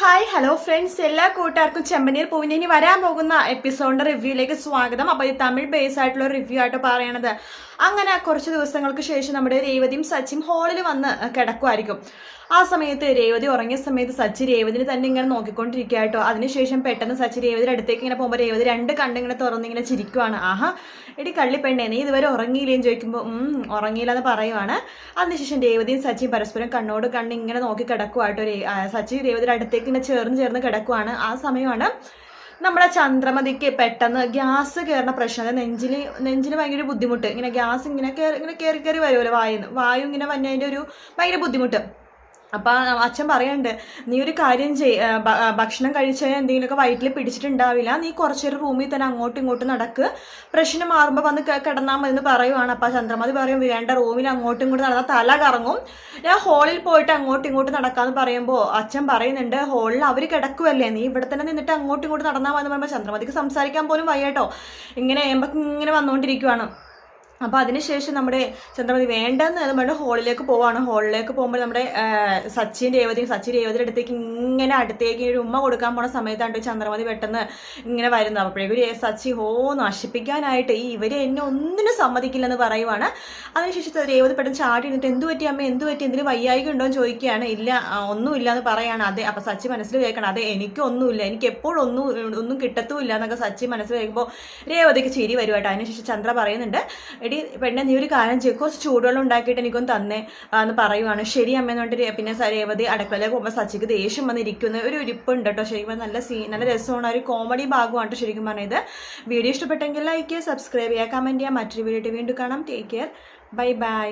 Hi hello friends എല്ലാ കൂട്ടുകാർക്കും ചെമ്പനീർ പൂവിന് ഇനി വരാൻ പോകുന്ന എപ്പിസോഡിന്റെ റിവ്യൂയിലേക്ക് സ്വാഗതം. അപ്പോൾ ഇത് തമിഴ് ബേസ് ആയിട്ടുള്ള റിവ്യൂ ആയിട്ട് പറയണത്. അങ്ങനെ കുറച്ച് ദിവസങ്ങൾക്ക് ശേഷം നമ്മുടെ രേവതിയും സച്ചിൻ ഹാളിൽ വന്ന് കിടക്കുമായിരിക്കും ആ സമയത്ത് രേവതി ഉറങ്ങിയ സമയത്ത് സച്ചി രേവതിനെ തന്നെ ഇങ്ങനെ നോക്കിക്കൊണ്ടിരിക്കുക കേട്ടോ അതിനുശേഷം പെട്ടെന്ന് സച്ചി രേവതിയുടെ അടുത്തേക്ക് ഇങ്ങനെ പോകുമ്പോൾ രേവതി രണ്ട് കണ്ടിങ്ങനെ തുറന്നിങ്ങനെ ചിരിക്കുവാണ്. ആഹാ എടി കള്ളിപ്പെണ്ണേ നീ ഇതുവരെ ഉറങ്ങിയില്ലേന്ന് ചോദിക്കുമ്പോൾ ഉറങ്ങിയില്ല എന്ന് പറയുവാണ്. അതിനുശേഷം രേവതിയും സച്ചിയും പരസ്പരം കണ്ണോട് കണ്ണ് ഇങ്ങനെ നോക്കി കിടക്കുവാട്ടോ. സച്ചി രേവതിയുടെ അടുത്തേക്ക് ഇങ്ങനെ ചേർന്ന് ചേർന്ന് കിടക്കുവാണ്. ആ സമയമാണ് നമ്മുടെ ചന്ദ്രമതിക്ക് പെട്ടെന്ന് ഗ്യാസ് കയറുന്ന പ്രശ്നം. അതായത് നെഞ്ചിൽ നെഞ്ചിന് ഭയങ്കര ബുദ്ധിമുട്ട്. ഇങ്ങനെ ഗ്യാസ് ഇങ്ങനെ കയറി ഇങ്ങനെ കയറി കയറി വരുമല്ലോ വായു വായു ഇങ്ങനെ വന്നതിന്റെ ഒരു ഭയങ്കര ബുദ്ധിമുട്ട്. അപ്പം അച്ഛൻ പറയുന്നുണ്ട് നീ ഒരു കാര്യം ചെയ് ഭക്ഷണം കഴിച്ചാൽ എന്തെങ്കിലുമൊക്കെ വയറ്റിൽ പിടിച്ചിട്ടുണ്ടാവില്ല നീ കുറച്ചൊരു റൂമിൽ തന്നെ അങ്ങോട്ടും ഇങ്ങോട്ടും നടക്ക്. പ്രശ്നം മാറുമ്പോൾ വന്ന് കിടന്നാൽ മതി എന്ന് പറയുവാണ്. അപ്പൊ ചന്ദ്രമതി പറയും വേണ്ട റൂമിൽ അങ്ങോട്ടും ഇങ്ങോട്ടും നടന്നാൽ തല കറങ്ങും. ഞാൻ ഹോളിൽ പോയിട്ട് അങ്ങോട്ടും ഇങ്ങോട്ടും നടക്കാന്ന് പറയുമ്പോൾ അച്ഛൻ പറയുന്നുണ്ട് ഹോളിൽ അവർ കിടക്കുമല്ലേ നീ ഇവിടെ തന്നെ നിന്നിട്ട് അങ്ങോട്ടും ഇങ്ങോട്ടും നടന്നാൽ മതി എന്ന് പറയുമ്പോൾ ചന്ദ്രമതിക്ക് സംസാരിക്കാൻ പോലും വയ്യട്ടോ. ഇങ്ങനെ ഏമ്പക്ക് ഇങ്ങനെ വന്നുകൊണ്ടിരിക്കുവാണ് അപ്പോൾ അതിനുശേഷം നമ്മുടെ ചന്ദ്രമതി വേണ്ടെന്ന് നമ്മുടെ ഹോളിലേക്ക് പോവാണ്. ഹോളിലേക്ക് പോകുമ്പോൾ നമ്മുടെ സച്ചിൻ രേവതിയും സച്ചിൻ രേവതിയുടെ അടുത്തേക്ക് ഇങ്ങനെ അടുത്തേക്ക് ഒരു ഉമ്മ കൊടുക്കാൻ പോണ സമയത്താണ് ചന്ദ്രമതി പെട്ടെന്ന് ഇങ്ങനെ വരുന്നത്. അപ്പോഴേക്കും ഒരു സച്ചി ഹോ നശിപ്പിക്കാനായിട്ട് ഈ ഇവരെ എന്നെ ഒന്നിനും സമ്മതിക്കില്ലെന്ന് പറയുവാണ്. അതിനുശേഷം രേവതി പെട്ടെന്ന് ചാടി എന്നിട്ട് എന്ത് പറ്റി അമ്മ? എന്ത് പറ്റി? എന്തിന് വയ്യായിക ഉണ്ടോ? എന്ന് ചോദിക്കുകയാണ്. ഇല്ല ഒന്നുമില്ല എന്ന് പറയാണ്. അതെ അപ്പോൾ സച്ചി മനസ്സിൽ കേൾക്കണം. അതെ എനിക്കൊന്നുമില്ല. എനിക്ക് എപ്പോഴും ഒന്നും ഒന്നും കിട്ടത്തുമില്ല എന്നൊക്കെ സച്ചി മനസ്സിൽ കേൾക്കുമ്പോൾ രേവതിക്ക് ചിരി വരുമായിട്ട് അതിനുശേഷം ചന്ദ്ര പറയുന്നുണ്ട് എടി പെണ്ണെ നീ ഒരു കാര്യം ചെയ്യും. കുറച്ച് ചൂടുവെള്ളം ഉണ്ടാക്കിയിട്ട് എനിക്കൊന്ന് തന്നേ എന്ന് പറയുവാണ്. ശരി അമ്മ എന്ന് പിന്നെ സരേവതി രേവതി അടുക്കളയിലേക്ക് പോകുമ്പോൾ സച്ചിക്ക് ദേഷ്യം വന്നിരിക്കുന്ന. ഒരു ഇരിപ്പുണ്ട് കേട്ടോ ശരിക്കും നല്ല സീ നല്ല രസമാണ്. ഒരു കോമഡി ഭാഗമാണ് കേട്ടോ ശരിക്കും പറഞ്ഞത്. വീഡിയോ ഇഷ്ടപ്പെട്ടെങ്കിൽ ലൈക്ക് ചെയ്യുക സബ്സ്ക്രൈബ് ചെയ്യുക കമന്റ് ചെയ്യുക. മറ്റൊരു വീഡിയോ വീണ്ടും കാണാം. Take care bye bye